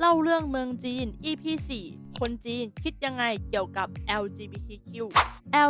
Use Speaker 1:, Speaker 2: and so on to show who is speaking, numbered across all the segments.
Speaker 1: เล่าเรื่องเมืองจีน EP 4 คนจีนคิดยังไงเกี่ยวกับ LGBTQ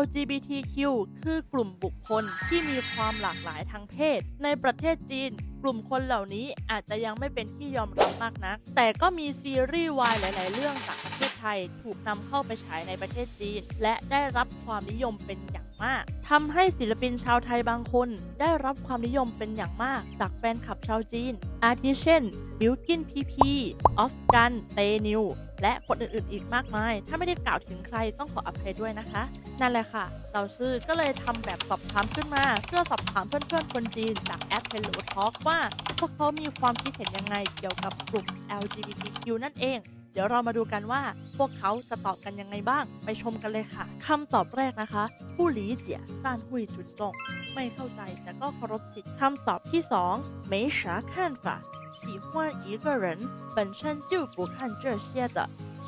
Speaker 1: LGBTQ คือกลุ่มบุคคลที่มีความหลากหลายทางเพศ ในประเทศจีน กลุ่มคนเหล่านี้อาจจะยังไม่เป็นที่ยอมรับมากนัก แต่ก็มีซีรีส์วายหลาย ๆ เรื่องจาก ไทยถูกนำเข้าไปฉายในประเทศจีน และได้รับความนิยมเป็นอย่างมากทำให้ศิลปินชาวไทยบางคน ได้รับความนิยมเป็นอย่างมาก จากแฟนคลับชาวจีน อาทิเช่นบิวกินพีพีออฟกันเตนิวและคนอื่นๆ อีกมากมาย ถ้าไม่ได้กล่าวถึงใครต้องขออภัยด้วยนะคะ นั่นแหละค่ะ เราซื่อก็เลยทำแบบสอบถามขึ้นมา เพื่อสอบถามเพื่อนๆ คนจีนจากแอป Hello Talk ว่า พวกเขามีความคิดเห็นยังไงเกี่ยวกับกลุ่ม LGBTQ นั่นเอง เดี๋ยวเรามาดูกันว่า พวกเขาจะตอบกันยังไงบ้าง ไปชมกันเลยค่ะคำตอบแรกนะคะ ผู้หลีเจียต้านหุยจุนจง ไม่เข้าใจแต่ก็เคารพสิทธิ์คำตอบที่2没啥看法喜欢一个人本身就不看这些的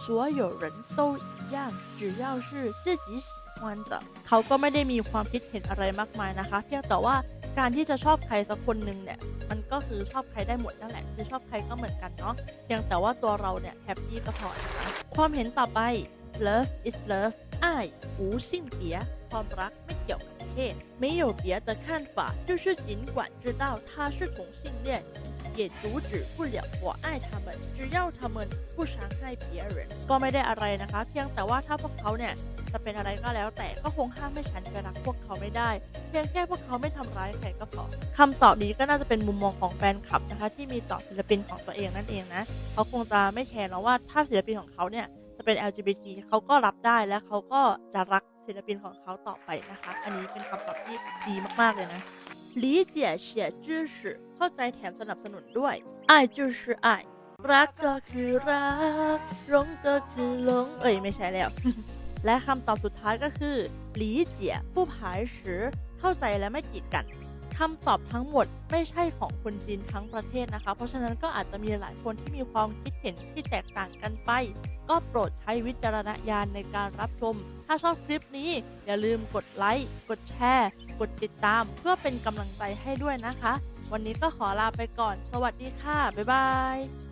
Speaker 1: 所有人都一样只要是自己喜欢的เขาก็ไม่ได้มีความคิดเห็นอะไรมากมายนะคะ เพียงแต่ว่า การที่จะชอบใครสักคนหนึ่งเนี่ย มันก็คือชอบใครได้หมดนั่นแหละ คือชอบใครก็เหมือนกันเนาะ เพียงแต่ว่าตัวเราเนี่ยแฮปปี้ก็พอนะคะความเห็นต่อไป love is love อ้าย无性别ความรักไม่เกี่ยวกับเพศ没有别的看法就是尽管知道他是同性恋 也阻止不了我爱他们只要他们不伤害别人ก็ไม่ได้อะไรนะคะ เพียงแต่ว่าถ้าพวกเขาเนี่ยจะเป็นอะไรก็แล้ว แต่ก็คงห้ามให้ฉันไปรักพวกเขาไม่ได้ เพียงแค่พวกเขาไม่ทำร้ายใครก็พอคำตอบนี้ก็น่าจะเป็นมุมมองของแฟนคลับนะคะ ที่มีต่อศิลปินของตัวเองนั่นเองนะเขาคงจะไม่แคร์แล้วว่าถ้าศิลปินของเขาเนี่ยจะเป็น LGBT เขาก็รับได้และเขาก็จะรักศิลปินของเขาต่อไปนะคะ อันนี้เป็นคำตอบที่ดีมากๆเลยนะ 理解เฉียจื้อสือเข้าใจแถมสนับสนุนด้วย爱就是爱รักก็คือรักหลงก็คือหลงเอ้ยไม่ใช่แล้ว และคำตอบสุดท้ายก็คือ理解不排斥เข้าใจและไม่กีดกันคำตอบทั้งหมดไม่ใช่ของคนจีนทั้งประเทศนะคะ เพราะฉะนั้นก็อาจจะมีหลายคนที่มีความคิดเห็นที่แตกต่างกันไป ก็โปรดใช้วิจารณญาณในการรับชม ถ้าชอบคลิปนี้อย่าลืมกดไลค์ กดแชร์ กดติดตาม เพื่อเป็นกำลังใจให้ด้วยนะคะ วันนี้ก็ขอลาไปก่อน สวัสดีค่ะ บ๊ายบาย